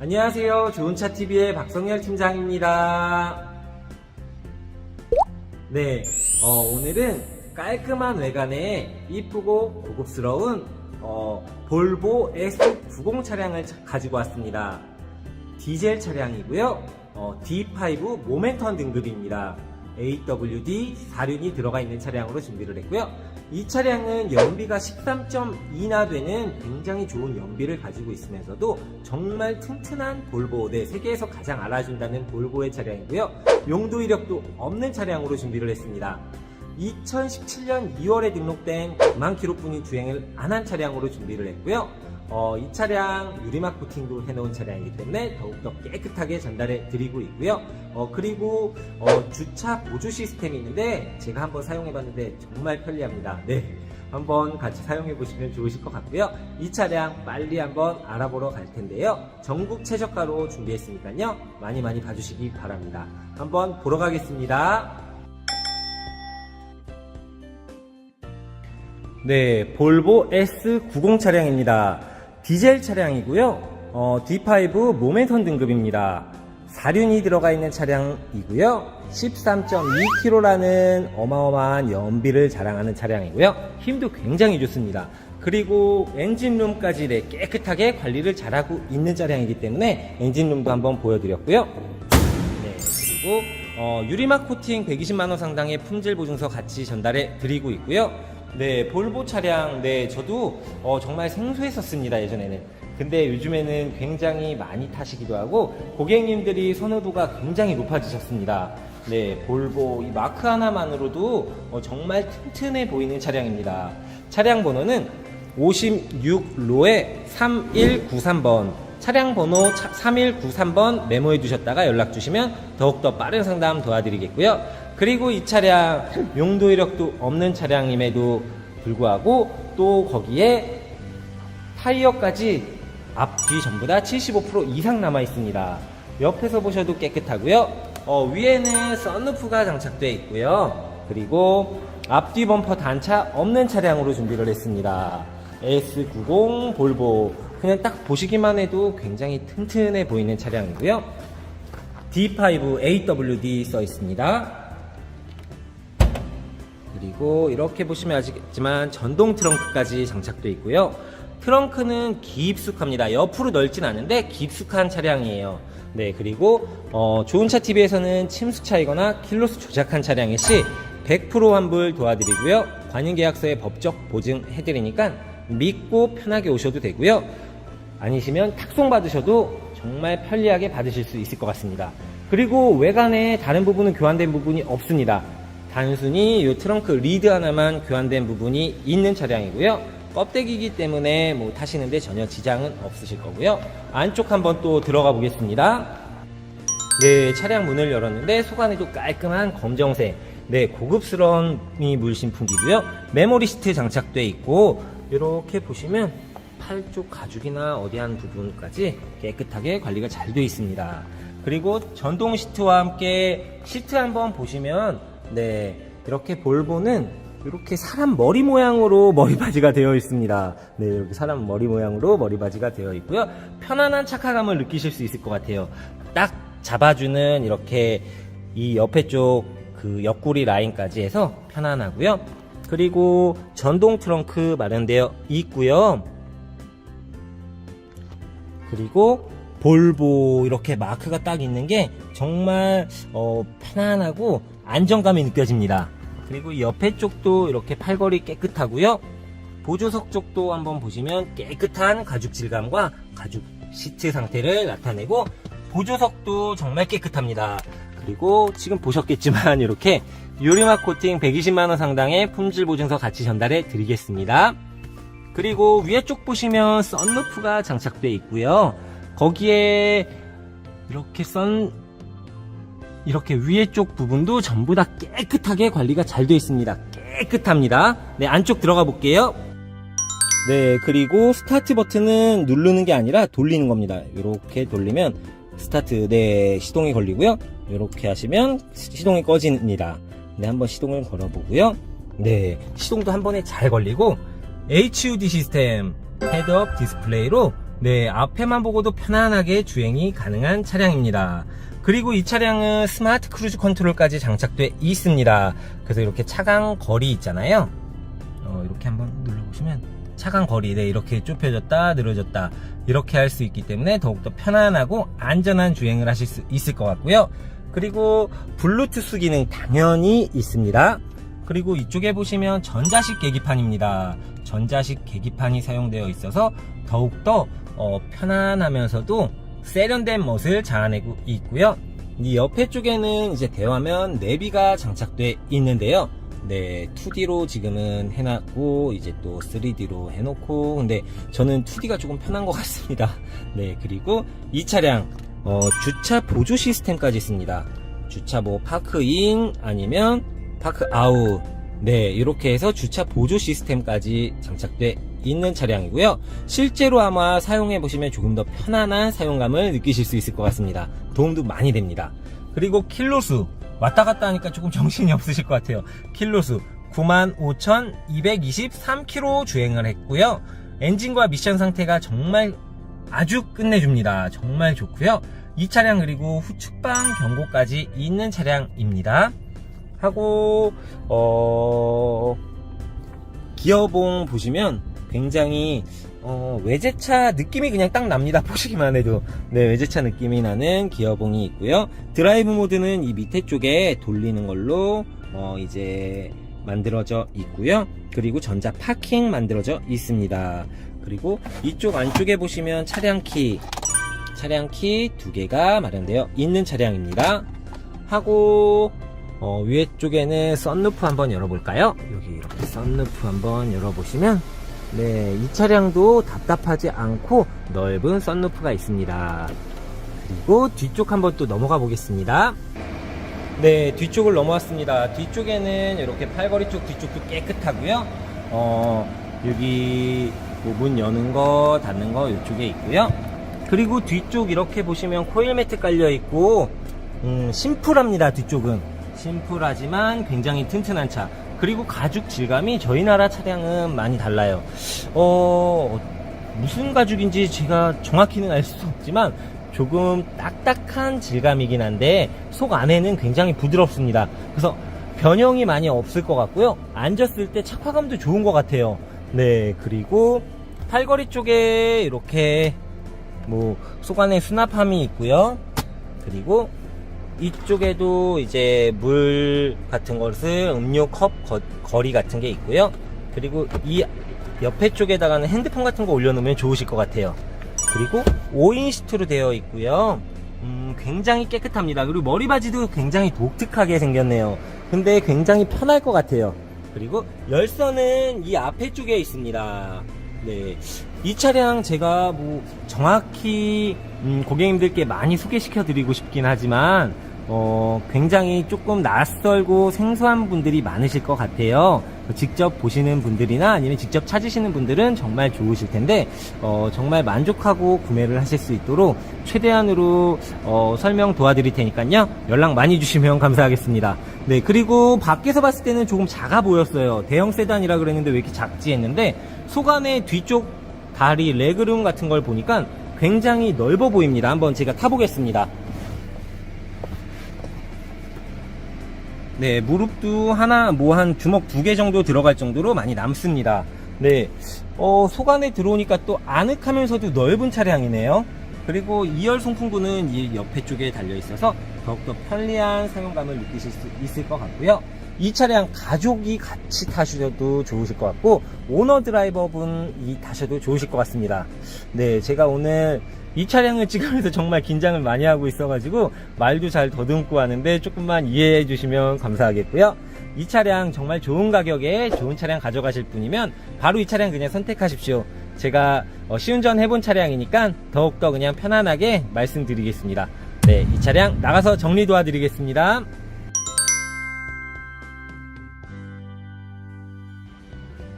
안녕하세요. 좋은차TV의 박성열 팀장입니다. 네, 어, 오늘은 깔끔한 외관에 이쁘고 고급스러운 어, 볼보 S90 차량을 차- 가지고 왔습니다. 디젤 차량이고요. 어, D5 모멘턴 등급입니다. AWD 4륜이 들어가 있는 차량으로 준비를 했고요. 이 차량은 연비가 13.2나 되는 굉장히 좋은 연비를 가지고 있으면서도 정말 튼튼한 볼보, 네, 세계에서 가장 알아준다는 볼보의 차량이고요. 용도 이력도 없는 차량으로 준비를 했습니다. 2017년 2월에 등록된 9만 킬로뿐인 주행을 안 한 차량으로 준비를 했고요. 어, 이 차량 유리막 코팅도 해놓은 차량이기 때문에 더욱더 깨끗하게 전달해 드리고 있고요. 어, 그리고 어, 주차 보조 시스템이 있는데 제가 한번 사용해 봤는데 정말 편리합니다. 네. 한번 같이 사용해 보시면 좋으실 것 같고요. 이 차량 빨리 한번 알아보러 갈 텐데요. 전국 최저가로 준비했으니까요. 많이 많이 봐주시기 바랍니다. 한번 보러 가겠습니다. 네, 볼보 S90 차량입니다. 디젤 차량이고요. 어, D5 모멘턴 등급입니다. 4륜이 들어가 있는 차량이고요. 13.2kg라는 어마어마한 연비를 자랑하는 차량이고요. 힘도 굉장히 좋습니다. 그리고 엔진룸까지 네, 깨끗하게 관리를 잘하고 있는 차량이기 때문에 엔진룸도 한번 보여드렸고요. 네, 그리고 어, 유리막 코팅 120만원 상당의 품질 보증서 같이 전달해 드리고 있고요. 네, 볼보 차량, 네, 저도 어, 정말 생소했었습니다, 예전에는. 근데 요즘에는 굉장히 많이 타시기도 하고, 고객님들이 선호도가 굉장히 높아지셨습니다. 네, 볼보 이 마크 하나만으로도 어, 정말 튼튼해 보이는 차량입니다. 차량 번호는 56로에 3193번. 차량 번호 3193번 메모해 두셨다가 연락 주시면 더욱더 빠른 상담 도와드리겠고요. 그리고 이 차량 용도 이력도 없는 차량임에도 불구하고 또 거기에 타이어까지 앞뒤 전부 다 75% 이상 남아 있습니다. 옆에서 보셔도 깨끗하고요. 어, 위에는 썬루프가 장착되어 있고요. 그리고 앞뒤 범퍼 단차 없는 차량으로 준비를 했습니다. S90 볼보 그냥 딱 보시기만 해도 굉장히 튼튼해 보이는 차량이고요. D5 AWD 써 있습니다. 그리고 이렇게 보시면 아시겠지만 전동 트렁크까지 장착되어 있고요. 트렁크는 깊숙합니다. 옆으로 넓진 않은데 깊숙한 차량이에요. 네, 그리고 어, 좋은 차 TV에서는 침수 차이거나 킬로수 조작한 차량일 시 100% 환불 도와드리고요. 관인 계약서에 법적 보증 해드리니까 믿고 편하게 오셔도 되고요. 아니시면 탁송 받으셔도 정말 편리하게 받으실 수 있을 것 같습니다. 그리고 외관에 다른 부분은 교환된 부분이 없습니다. 단순히 이 트렁크 리드 하나만 교환된 부분이 있는 차량이고요. 껍데기이기 때문에 뭐 타시는데 전혀 지장은 없으실 거고요. 안쪽 한번 또 들어가 보겠습니다. 네, 차량 문을 열었는데 속안에도 깔끔한 검정색, 네, 고급스러움이 물씬 풍기고요. 메모리 시트 장착돼 있고 이렇게 보시면 팔쪽 가죽이나 어디 한 부분까지 깨끗하게 관리가 잘 되어 있습니다. 그리고 전동 시트와 함께 시트 한번 보시면 네, 이렇게 볼보는 이렇게 사람 머리 모양으로 머리 바지가 되어 있습니다. 네, 이렇게 사람 머리 모양으로 머리 바지가 되어 있고요. 편안한 착화감을 느끼실 수 있을 것 같아요. 딱 잡아주는 이렇게 이 옆에 쪽 그 옆구리 라인까지 해서 편안하고요. 그리고 전동 트렁크 마련되어 있고요. 그리고 볼보 이렇게 마크가 딱 있는 게 정말 어, 편안하고 안정감이 느껴집니다. 그리고 이 옆에 쪽도 이렇게 팔걸이 깨끗하고요. 보조석 쪽도 한번 보시면 깨끗한 가죽 질감과 가죽 시트 상태를 나타내고 보조석도 정말 깨끗합니다. 그리고 지금 보셨겠지만 이렇게 유리막 코팅 120만원 상당의 품질 보증서 같이 전달해 드리겠습니다. 그리고 위에 쪽 보시면 썬루프가 장착되어 있고요. 거기에 이렇게 썬 이렇게 위에 쪽 부분도 전부 다 깨끗하게 관리가 잘 되어 있습니다. 깨끗합니다. 네, 안쪽 들어가 볼게요. 네, 그리고 스타트 버튼은 누르는 게 아니라 돌리는 겁니다. 이렇게 돌리면 스타트, 네, 시동이 걸리고요. 이렇게 하시면 시- 시동이 꺼집니다. 네, 한번 시동을 걸어보고요. 네, 시동도 한 번에 잘 걸리고 HUD 시스템 헤드업 디스플레이로 네, 앞에만 보고도 편안하게 주행이 가능한 차량입니다. 그리고 이 차량은 스마트 크루즈 컨트롤까지 장착돼 있습니다. 그래서 이렇게 차강 거리 있잖아요. 어, 이렇게 한번 눌러보시면 차간 거리 네, 이렇게 좁혀졌다 늘어졌다 이렇게 할 수 있기 때문에 더욱더 편안하고 안전한 주행을 하실 수 있을 것 같고요 그리고 블루투스 기능 당연히 있습니다 그리고 이쪽에 보시면 전자식 계기판입니다 전자식 계기판이 사용되어 있어서 더욱더 어, 편안하면서도 세련된 멋을 자아내고 있고요 이 옆에 쪽에는 이제 대화면 내비가 장착돼 있는데요 네, 2D로 지금은 해놨고, 이제 또 3D로 해놓고, 근데 저는 2D가 조금 편한 것 같습니다. 네, 그리고 이 차량, 어, 주차 보조 시스템까지 있습니다. 주차 뭐 파크인 아니면 파크 아웃. 네, 이렇게 해서 주차 보조 시스템까지 장착돼 있는 차량이고요. 실제로 아마 사용해 보시면 조금 더 편안한 사용감을 느끼실 수 있을 것 같습니다. 도움도 많이 됩니다. 그리고 킬로수 왔다 갔다 하니까 조금 정신이 없으실 것 같아요. 킬로수 95,223km 주행을 했고요. 엔진과 미션 상태가 정말 아주 끝내줍니다. 정말 좋고요. 이 차량 그리고 후측방 경고까지 있는 차량입니다. 하고 어 기어봉 보시면 굉장히 어, 외제차 느낌이 그냥 딱 납니다. 보시기만 해도. 네, 외제차 느낌이 나는 기어봉이 있고요. 드라이브 모드는 이 밑에 쪽에 돌리는 걸로, 어, 이제 만들어져 있고요. 그리고 전자 파킹 만들어져 있습니다. 그리고 이쪽 안쪽에 보시면 차량 키, 차량 키 두 개가 마련되어 있는 차량입니다. 하고, 어, 위에 쪽에는 썬루프 한번 열어볼까요? 여기 이렇게 썬루프 한번 열어보시면, 네, 이 차량도 답답하지 않고 넓은 썬루프가 있습니다. 그리고 뒤쪽 한번 또 넘어가 보겠습니다. 네, 뒤쪽을 넘어왔습니다. 뒤쪽에는 이렇게 팔걸이 쪽 뒤쪽도 깨끗하고요. 어, 여기 뭐문 여는 거, 닫는 거 이쪽에 있고요. 그리고 뒤쪽 이렇게 보시면 코일 매트 깔려 있고 음, 심플합니다. 뒤쪽은 심플하지만 굉장히 튼튼한 차. 그리고 가죽 질감이 저희 나라 차량은 많이 달라요. 어, 무슨 가죽인지 제가 정확히는 알 수 없지만 조금 딱딱한 질감이긴 한데 속 안에는 굉장히 부드럽습니다. 그래서 변형이 많이 없을 것 같고요. 앉았을 때 착화감도 좋은 것 같아요. 네, 그리고 팔걸이 쪽에 이렇게 뭐 속 안에 수납함이 있고요. 그리고 이쪽에도 이제 물 같은 것을 음료 컵 거, 거리 같은 게 있고요. 그리고 이 옆에 쪽에다가는 핸드폰 같은 거 올려놓으면 좋으실 것 같아요. 그리고 5인 시트로 되어 있고요. 음, 굉장히 깨끗합니다. 그리고 머리 바지도 굉장히 독특하게 생겼네요. 근데 굉장히 편할 것 같아요. 그리고 열선은 이 앞에 쪽에 있습니다. 네. 이 차량 제가 뭐 정확히 음, 고객님들께 많이 소개시켜 드리고 싶긴 하지만 어, 굉장히 조금 낯설고 생소한 분들이 많으실 것 같아요. 직접 보시는 분들이나 아니면 직접 찾으시는 분들은 정말 좋으실 텐데 어, 정말 만족하고 구매를 하실 수 있도록 최대한으로 어, 설명 도와드릴 테니까요. 연락 많이 주시면 감사하겠습니다. 네, 그리고 밖에서 봤을 때는 조금 작아 보였어요. 대형 세단이라 그랬는데 왜 이렇게 작지 했는데 속안에 뒤쪽 다리 레그룸 같은 걸 보니까 굉장히 넓어 보입니다. 한번 제가 타보겠습니다. 네, 무릎도 하나, 뭐 한 주먹 두 개 정도 들어갈 정도로 많이 남습니다. 네, 어, 속 안에 들어오니까 또 아늑하면서도 넓은 차량이네요. 그리고 2열 송풍구는 이 옆에 쪽에 달려 있어서 더욱더 편리한 사용감을 느끼실 수 있을 것 같고요. 이 차량 가족이 같이 타셔도 좋으실 것 같고 오너 드라이버분이 타셔도 좋으실 것 같습니다. 네, 제가 오늘 이 차량을 찍으면서 정말 긴장을 많이 하고 있어가지고 말도 잘 더듬고 하는데 조금만 이해해 주시면 감사하겠고요. 이 차량 정말 좋은 가격에 좋은 차량 가져가실 분이면 바로 이 차량 그냥 선택하십시오. 제가 어, 시운전 해본 차량이니까 더욱더 그냥 편안하게 말씀드리겠습니다. 네, 이 차량 나가서 정리 도와드리겠습니다.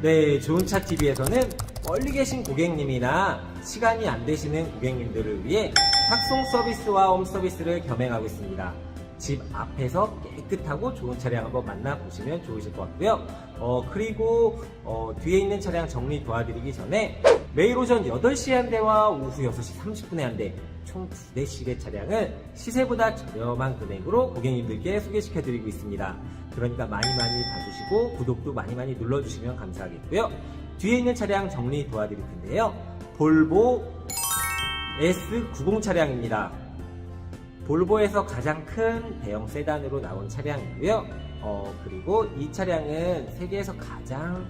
네, 좋은 차 TV에서는 멀리 계신 고객님이나 시간이 안 되시는 고객님들을 위해 탁송 서비스와 홈 서비스를 겸행하고 있습니다. 집 앞에서 깨끗하고 좋은 차량 한번 만나보시면 좋으실 것 같고요. 어, 그리고 어, 뒤에 있는 차량 정리 도와드리기 전에 매일 오전 8시에 한 대와 오후 6시 30분에 한 대, 총 2대씩의 차량을 시세보다 저렴한 금액으로 고객님들께 소개시켜드리고 있습니다. 그러니까 많이 많이 봐주시고 구독도 많이 많이 눌러주시면 감사하겠고요. 뒤에 있는 차량 정리 도와드릴 텐데요. 볼보 S90 차량입니다. 볼보에서 가장 큰 대형 세단으로 나온 차량이고요. 어, 그리고 이 차량은 세계에서 가장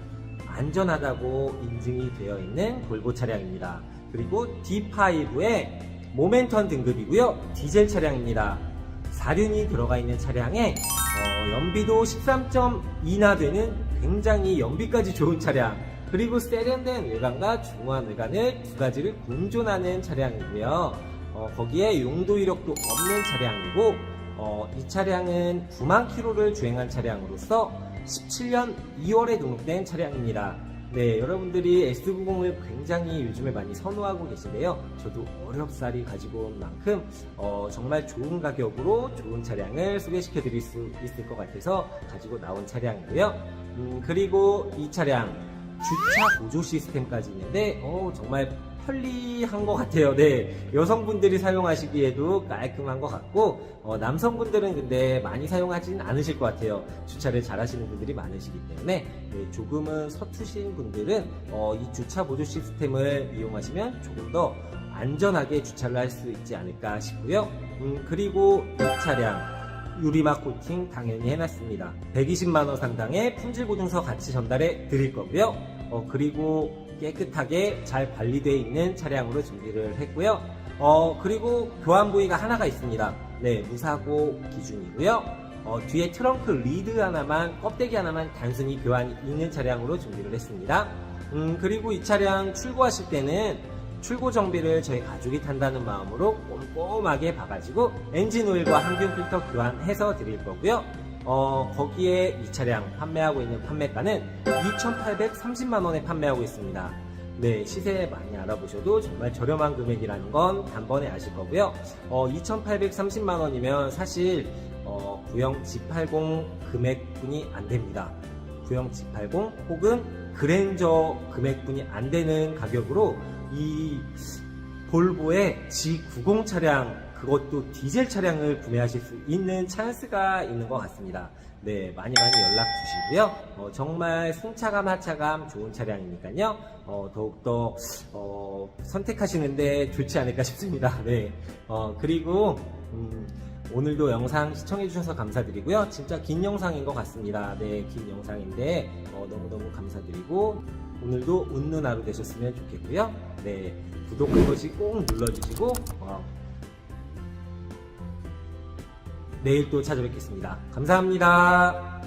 안전하다고 인증이 되어 있는 볼보 차량입니다. 그리고 D5의 모멘턴 등급이고요. 디젤 차량입니다. 사륜이 들어가 있는 차량에 어, 연비도 13.2나 되는 굉장히 연비까지 좋은 차량 그리고 세련된 외관과 중후한 외관을 두 가지를 공존하는 차량이고요. 어, 거기에 용도 이력도 없는 차량이고 어, 이 차량은 9만 킬로를 주행한 차량으로서 17년 2월에 등록된 차량입니다. 네, 여러분들이 S90을 굉장히 요즘에 많이 선호하고 계신데요. 저도 어렵사리 가지고 온 만큼 어, 정말 좋은 가격으로 좋은 차량을 소개시켜 드릴 수 있을 것 같아서 가지고 나온 차량이고요. 음, 그리고 이 차량 주차 보조 시스템까지 있는데 어, 정말 편리한 것 같아요. 네, 여성분들이 사용하시기에도 깔끔한 것 같고 어, 남성분들은 근데 많이 사용하지는 않으실 것 같아요. 주차를 잘 하시는 분들이 많으시기 때문에 네, 조금은 서투신 분들은 어, 이 주차 보조 시스템을 이용하시면 조금 더 안전하게 주차를 할 수 있지 않을까 싶고요. 음, 그리고 이 차량 유리막 코팅 당연히 해놨습니다. 120만원 상당의 품질 보증서 같이 전달해 드릴 거고요. 어, 그리고 깨끗하게 잘 관리되어 있는 차량으로 준비를 했고요. 어, 그리고 교환 부위가 하나가 있습니다. 네, 무사고 기준이고요. 어, 뒤에 트렁크 리드 하나만, 껍데기 하나만 단순히 교환이 있는 차량으로 준비를 했습니다. 음, 그리고 이 차량 출고하실 때는 출고 정비를 저희 가족이 탄다는 마음으로 꼼꼼하게 봐가지고 엔진 오일과 항균 필터 교환해서 드릴 거고요. 어, 거기에 이 차량 판매하고 있는 판매가는 2,830만 원에 판매하고 있습니다. 네, 시세 많이 알아보셔도 정말 저렴한 금액이라는 건 단번에 아실 거고요. 어, 2,830만 원이면 사실 어, 구형 G80 금액분이 안 됩니다. 구형 G80 혹은 그랜저 금액분이 안 되는 가격으로 이 볼보의 G90 차량 그것도 디젤 차량을 구매하실 수 있는 찬스가 있는 것 같습니다. 네, 많이 많이 연락 주시고요. 어, 정말 승차감, 하차감 좋은 차량이니까요. 어, 더욱더 어, 선택하시는데 좋지 않을까 싶습니다. 네, 어, 그리고 음, 오늘도 영상 시청해주셔서 감사드리고요. 진짜 긴 영상인 것 같습니다. 네, 긴 영상인데 어, 너무너무 감사드리고 오늘도 웃는 하루 되셨으면 좋겠고요. 네, 구독 한 번씩 꼭 눌러주시고 어, 내일 또 찾아뵙겠습니다. 감사합니다.